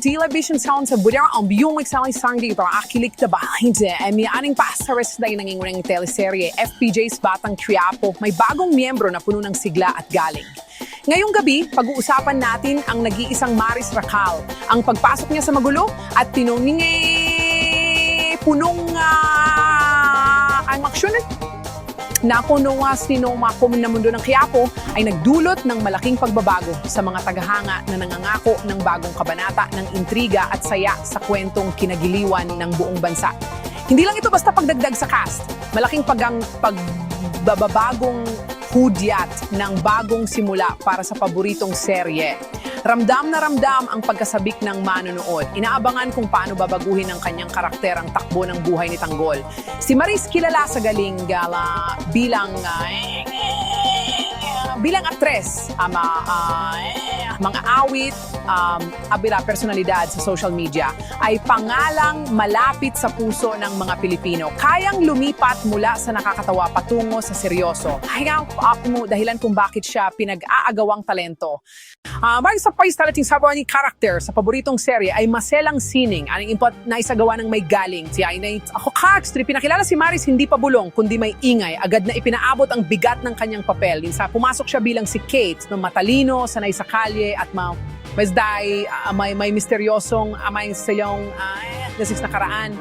television sounds sa budang ang biyong magsalang sang dito akilik na bahay de emi aning pasares na nangingunang teleserye. FPJ's Batang Quiapo may bagong miyembro na puno ng sigla at galing. Ngayong gabi, pag-uusapan natin ang nag-iisang Maris Racal, ang pagpasok niya sa magulo at tinungi punong uh, ang aksyon na kunuwa sino makom na mundo ng Quiapo ay nagdulot ng malaking pagbabago sa mga tagahanga na nangangako ng bagong kabanata ng intriga at saya sa kwentong kinagiliwan ng buong bansa. Hindi lang ito basta pagdagdag sa cast, malaking pagang pagbabagong hudyat ng bagong simula para sa paboritong serye. Ramdam na ramdam ang pagkasabik ng manonood. Inaabangan kung paano babaguhin ng kanyang karakter ang takbo ng buhay ni Tanggol. Si Maris kilala sa galing gala bilang ah, bilang aktres, ama, ah, mga awit, um, abira personalidad sa social media ay pangalang malapit sa puso ng mga Pilipino. Kayang lumipat mula sa nakakatawa patungo sa seryoso. Kaya ako mo dahilan kung bakit siya pinag-aagawang talento. Uh, Mark sa Pais talating sabaw ni karakter sa paboritong serye ay maselang sining. Aning impot na isagawa ng may galing. Si Ainay, ako Kax, pinakilala si Maris hindi pa bulong kundi may ingay. Agad na ipinaabot ang bigat ng kanyang papel. Sa pumasok siya bilang si Kate, na matalino, sanay sa kalye at ma Masday, uh, may, may misteryosong uh, may silang uh, nasis nakaraan.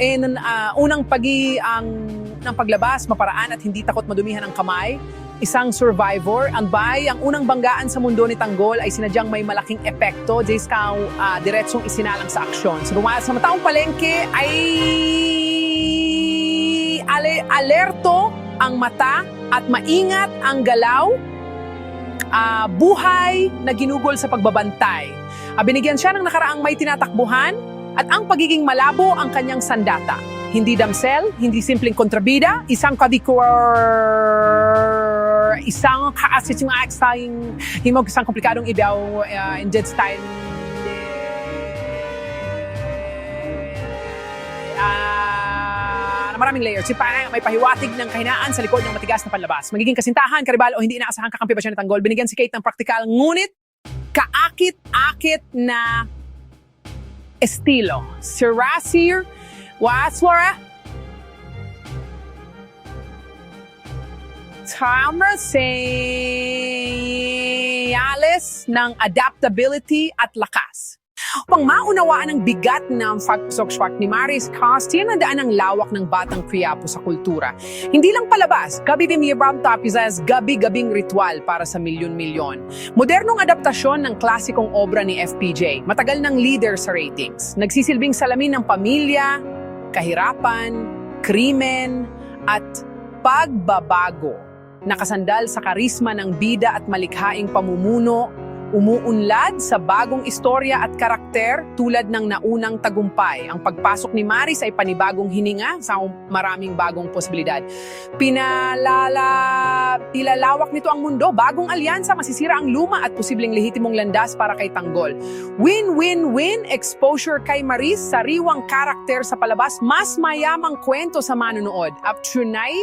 And uh, unang pagi ang ng paglabas, maparaan at hindi takot madumihan ang kamay. Isang survivor, ang bay, ang unang banggaan sa mundo ni Tanggol ay sinadyang may malaking epekto. Jays ka uh, diretsong isinalang sa aksyon. So, lumayas sa mataong palengke ay ale, alerto ang mata at maingat ang galaw ah, buhay na ginugol sa pagbabantay. Ah, binigyan siya ng nakaraang may tinatakbuhan at ang pagiging malabo ang kanyang sandata. Hindi damsel, hindi simpleng kontrabida, isang kadikor, isang kaasit yung aksaying himog isang komplikadong ibiyaw uh, in Jet style. Maraming layers. Si Parang may pahiwatig ng kahinaan sa likod ng matigas na panlabas. Magiging kasintahan, karibal o hindi inaasahang kakampi ba siya ng tanggol. Binigyan si Kate ng praktikal, ngunit kaakit-akit na estilo. Si Rasir Waswara Tama Alice ng adaptability at lakas. Upang maunawaan ang bigat ng pagsokswak ni Maris Costin na daan ang lawak ng batang Quiapo sa kultura. Hindi lang palabas, gabi din Mibram Tapizas gabi-gabing ritual para sa milyon-milyon. Modernong adaptasyon ng klasikong obra ni FPJ, matagal ng leader sa ratings. Nagsisilbing salamin ng pamilya, kahirapan, krimen, at pagbabago. Nakasandal sa karisma ng bida at malikhaing pamumuno, umuunlad sa bagong istorya at karakter tulad ng naunang tagumpay. Ang pagpasok ni Maris ay panibagong hininga sa maraming bagong posibilidad. Pinalala, ilalawak nito ang mundo, bagong alyansa, masisira ang luma at posibleng lehitimong landas para kay Tanggol. Win-win-win exposure kay Maris, sariwang karakter sa palabas, mas mayamang kwento sa manonood. Up tunay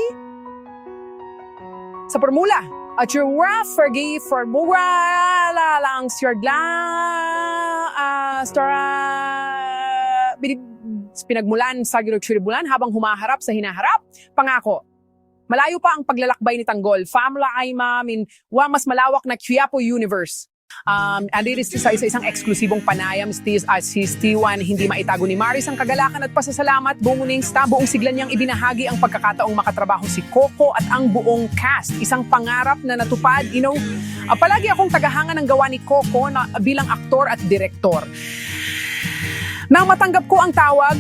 sa formula. At your rough forgive formula lang siyagla uh, stora pinagmulan sa bulan habang humaharap sa hinaharap. Pangako, malayo pa ang paglalakbay ni Tanggol. Famla ay mamin, wa mas malawak na Quiapo Universe. Um, and it is sa isa isang eksklusibong panayam Stis at si Stiwan hindi maitago ni Maris ang kagalakan at pasasalamat. Buong uning sta buong sigla niyang ibinahagi ang pagkakataong makatrabaho si Coco at ang buong cast. Isang pangarap na natupad. You know uh, palagi akong tagahanga ng gawa ni Coco na bilang aktor at direktor. Nang matanggap ko ang tawag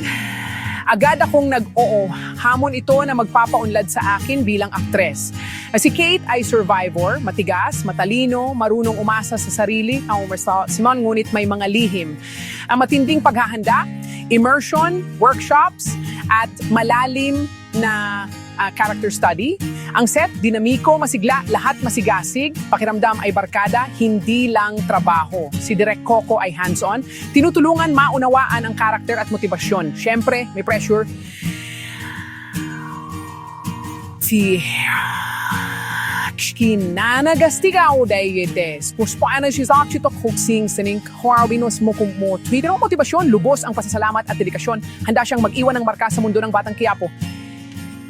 agad akong nag-oo. Hamon ito na magpapaunlad sa akin bilang aktres. Si Kate ay survivor, matigas, matalino, marunong umasa sa sarili, ang Simon ngunit may mga lihim. Ang matinding paghahanda, immersion, workshops, at malalim na uh, character study. Ang set, dinamiko, masigla, lahat masigasig. Pakiramdam ay barkada, hindi lang trabaho. Si Direk Coco ay hands-on. Tinutulungan maunawaan ang karakter at motibasyon. Siyempre, may pressure. Si kinanagastigaw dayites. Puspaana siya sa to kuksing sining huawinos mo kung mo. Twitter ang motibasyon, lubos ang pasasalamat at dedikasyon. Handa siyang mag-iwan ng marka sa mundo ng Batang Quiapo.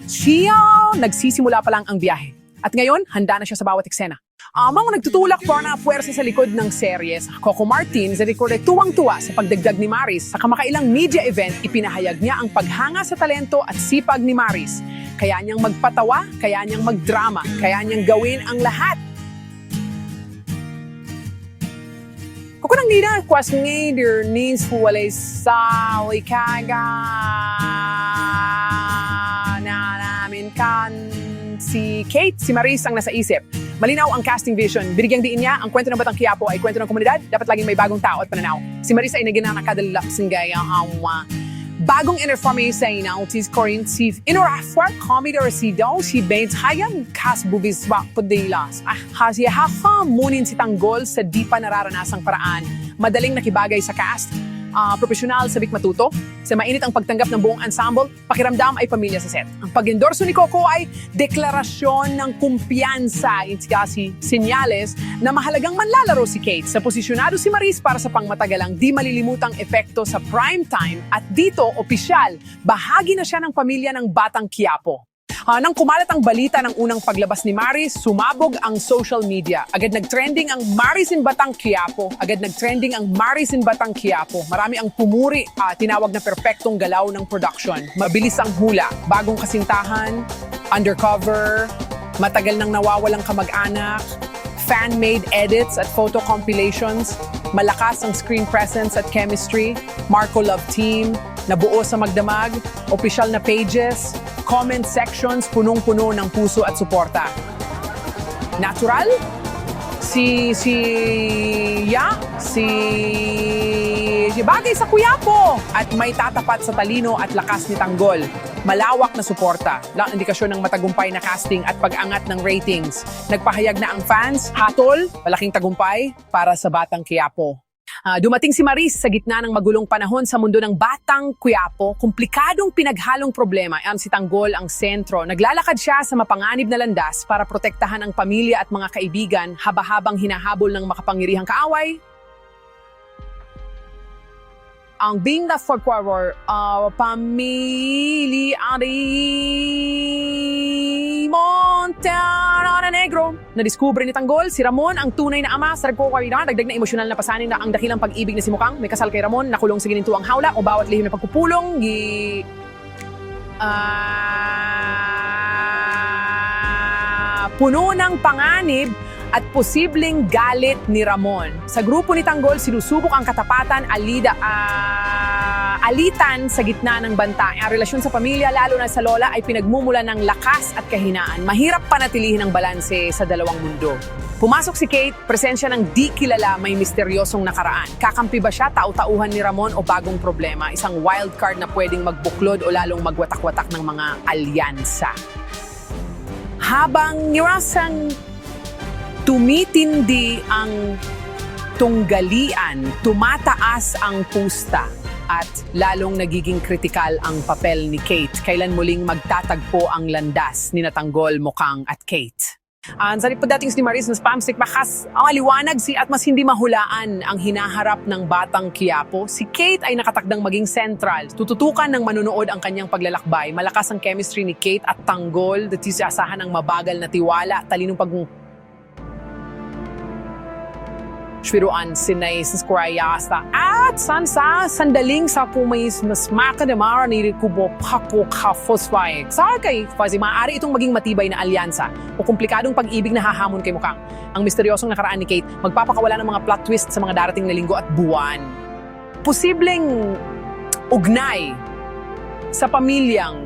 Siya nagsisimula pa lang ang biyahe. At ngayon, handa na siya sa bawat eksena. Amang nagtutulak po na puwersa sa likod ng series, Coco Martin, sa record ay tuwang-tuwa sa pagdagdag ni Maris. Sa kamakailang media event, ipinahayag niya ang paghanga sa talento at sipag ni Maris. Kaya niyang magpatawa, kaya niyang magdrama, kaya niyang gawin ang lahat. Kung nang nina, kwas ngayon, nis walay sa wikaga kan si Kate, si Maris ang nasa isip. Malinaw ang casting vision. Binigyang diin niya, ang kwento ng Batang Quiapo ay kwento ng komunidad. Dapat laging may bagong tao at pananaw. Si Maris ay naging nakadalap singgaya ang uh, bagong information na utis Corinne si Inorafwar comedy or si daw si Bates hayang kas bubis wak padilas. Ah, hasi munin si Tanggol sa di pa nararanasang paraan. Madaling nakibagay sa cast, ah, profesional sa Matuto, sa mainit ang pagtanggap ng buong ensemble, pakiramdam ay pamilya sa set. Ang pag-endorso ni Coco ay deklarasyon ng kumpiyansa, it's kasi sinyales na mahalagang manlalaro si Kate sa posisyonado si Maris para sa pangmatagalang di malilimutang epekto sa prime time at dito, opisyal, bahagi na siya ng pamilya ng Batang Quiapo. Ah, nang kumalat ang balita ng unang paglabas ni Maris, sumabog ang social media. Agad nag-trending ang Maris in Batang Quiapo. Agad nag-trending ang Maris in Batang Quiapo. Marami ang pumuri, ah, tinawag na perpektong galaw ng production. Mabilis ang hula, bagong kasintahan, undercover, matagal nang nawawalang kamag-anak, fan-made edits at photo compilations, malakas ang screen presence at chemistry, Marco Love Team, nabuo sa magdamag, official na pages, comment sections punong-puno ng puso at suporta. Natural? Si, si, ya, si, si bagay sa kuyapo at may tatapat sa talino at lakas ni Tanggol. Malawak na suporta, lang indikasyon ng matagumpay na casting at pag-angat ng ratings. Nagpahayag na ang fans, hatol, malaking tagumpay para sa Batang Quiapo. Ah, dumating si Maris sa gitna ng magulong panahon sa mundo ng Batang Quiapo, komplikadong pinaghalong problema. Ang si Tanggol ang sentro. Naglalakad siya sa mapanganib na landas para protektahan ang pamilya at mga kaibigan haba-habang hinahabol ng makapangyarihang kaaway. Ang being the forquaror, uh, pamili ari Montana Negro. Nadiskubre ni Tanggol, si Ramon ang tunay na ama sa nagkukwawina, dagdag na emosyonal na pasanin na ang dakilang pag-ibig ni si Mukang. May kasal kay Ramon, nakulong sa gininto ang hawla o bawat lihim na pagpupulong, gi... Ah, puno ng panganib at posibleng galit ni Ramon. Sa grupo ni Tanggol, sinusubok ang katapatan, alida, ah, alitan sa gitna ng banta. Ang relasyon sa pamilya, lalo na sa lola, ay pinagmumula ng lakas at kahinaan. Mahirap panatilihin ang balanse sa dalawang mundo. Pumasok si Kate, presensya ng di kilala may misteryosong nakaraan. Kakampi ba siya, tau-tauhan ni Ramon o bagong problema? Isang wild card na pwedeng magbuklod o lalong magwatak-watak ng mga alyansa. Habang nirasang tumitindi ang tunggalian, tumataas ang pusta at lalong nagiging kritikal ang papel ni Kate. Kailan muling magtatagpo ang landas ni Natanggol, Mukang at Kate? Ang sa dating ni Maris na spamstick, bakas ang aliwanag si at mas hindi mahulaan ang hinaharap ng batang Quiapo. Si Kate ay nakatakdang maging central. Tututukan ng manunood ang kanyang paglalakbay. Malakas ang chemistry ni Kate at Tanggol. That is asahan ng mabagal na tiwala, talinong pag Shwiruan sinay sa skurayasta at sansa sandaling sa pumais mas makadamara ni Rikubo Papo Kafosway. Sa kay Fazi, maaari itong maging matibay na alyansa o komplikadong pag-ibig na hahamon kay Mukang. Ang misteryosong nakaraan ni Kate, magpapakawala ng mga plot twist sa mga darating na linggo at buwan. Posibleng ugnay sa pamilyang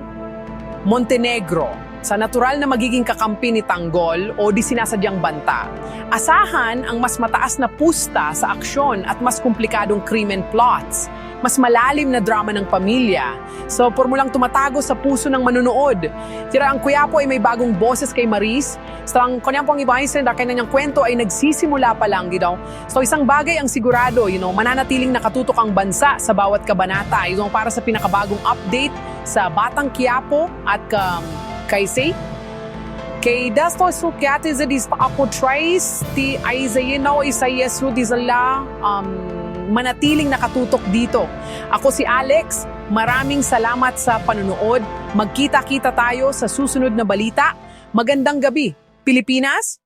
Montenegro sa natural na magiging kakampi ni Tanggol o di sinasadyang banta. Asahan ang mas mataas na pusta sa aksyon at mas komplikadong krimen plots. Mas malalim na drama ng pamilya. So, formulang tumatago sa puso ng manunood. Tira ang Kuyapo ay may bagong boses kay Maris. So, ang kanyang pong ibahin na kanyang kwento ay nagsisimula pa lang, you know. So, isang bagay ang sigurado, you know, mananatiling nakatutok ang bansa sa bawat kabanata. You know, para sa pinakabagong update sa Batang Quiapo at um, kay Say, Kay dasto sukyate za dis pa ako tries ti ay zayinaw isa yesu di zala um, manatiling nakatutok dito. Ako si Alex, maraming salamat sa panonood. Magkita-kita tayo sa susunod na balita. Magandang gabi, Pilipinas!